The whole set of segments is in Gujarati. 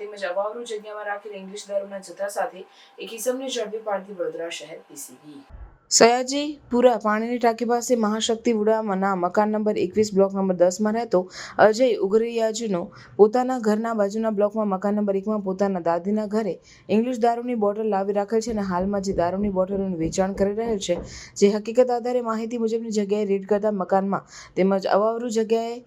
અવાવરૂ જગ્યામાં રાખેલ ઇંગ્લિશ દારૂના જથ્થા સાથે એક ઇસમને ઝડપી પાડતી વડોદરા શહેર પીસીબી સયાજીપુરા પાણીની ટાંકી પાસે મહાશક્તિ વુડાના મકાન નંબર એકવીસ બ્લોક નંબર દસમાં રહેતો અજય ઉગરિયાજીનો પોતાના ઘરના બાજુના બ્લોકમાં મકાન નંબર એકમાં પોતાના દાદીના ઘરે ઇંગ્લિશ દારૂની બોટલ લાવી રાખેલ છે અને હાલમાં જે દારૂની બોટલોનું વેચાણ કરી રહેલ છે, જે હકીકત આધારે માહિતી મુજબની જગ્યાએ રેડ કરતા મકાનમાં તેમજ અવાવરૂ જગ્યાએ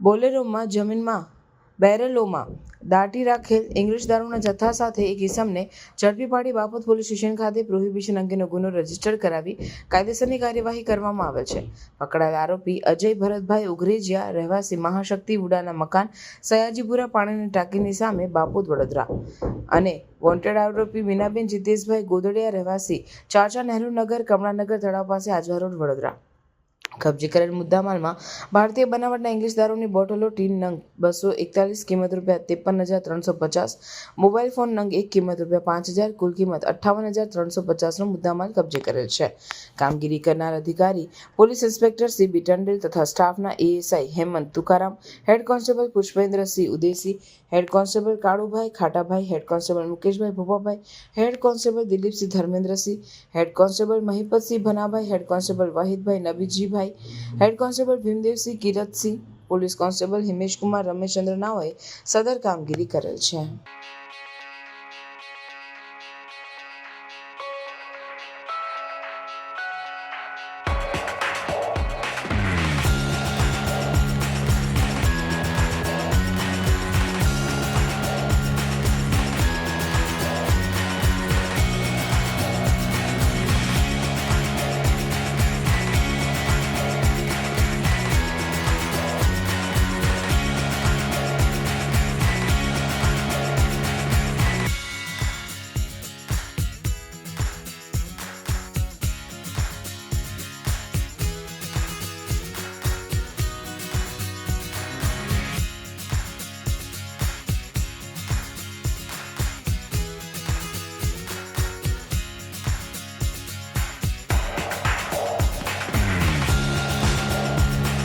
બોલેરોમાં જમીનમાં બેરલોમાં દાટી રાખેલ ઇંગ્લિશ દારૂના જથ્થા સાથે એક ઇસમને ઝડપી પાડી બાપત પોલીસ સ્ટેશન ખાતે પ્રોહિબિશન અંગેનો ગુનો રજિસ્ટર કરાવી કાયદેસરની કાર્યવાહી કરવામાં આવે છે. પકડાયેલ આરોપી અજય ભરતભાઈ ઉઘરેજિયા રહેવાસી મહાશક્તિ ઉડાના મકાન સયાજીપુરા પાણીની ટાંકીની સામે બાપોદ વડોદરા અને વોન્ટેડ આરોપી મીનાબેન જીતેશભાઈ ગોદડિયા રહેવાસી ચાચા નહેરુ નગર, કમળાનગર તળાવ પાસે આજવા રોડ વડોદરા. કબજે કરેલ મુદ્દામાલમાં ભારતીય બનાવટના ઇંગ્લિશ દારૂની બોટલો ટીન નંગ બસો એકતાલીસ કિંમત રૂપિયા ત્રેપન હજાર ત્રણસો પચાસ, મોબાઈલ ફોન નંગ એક કિંમત રૂપિયા પાંચ હજાર, કુલ કિંમત અઠ્ઠાવન હજાર ત્રણસો પચાસનો મુદ્દામાલ કબજે કરેલ છે. કામગીરી કરનાર અધિકારી, police inspector C B Tandel તથા સ્ટાફના ASI Hemant Tukaram, head constable Pushpendrasinh Udesi head constable Kalubhai Khatabhai, head constable Mukeshbhai Bhopabhai, head constable Dilipsinh Dharmendrasinh head constable Mahipatsinh Bhanabhai, head constable Vahidbhai Nabijibhai head constable Bhimdevsinh Kiratsinh police constable Himeshkumar Rameshchandra નાઓએ સદર કામગીરી કરેલ છે.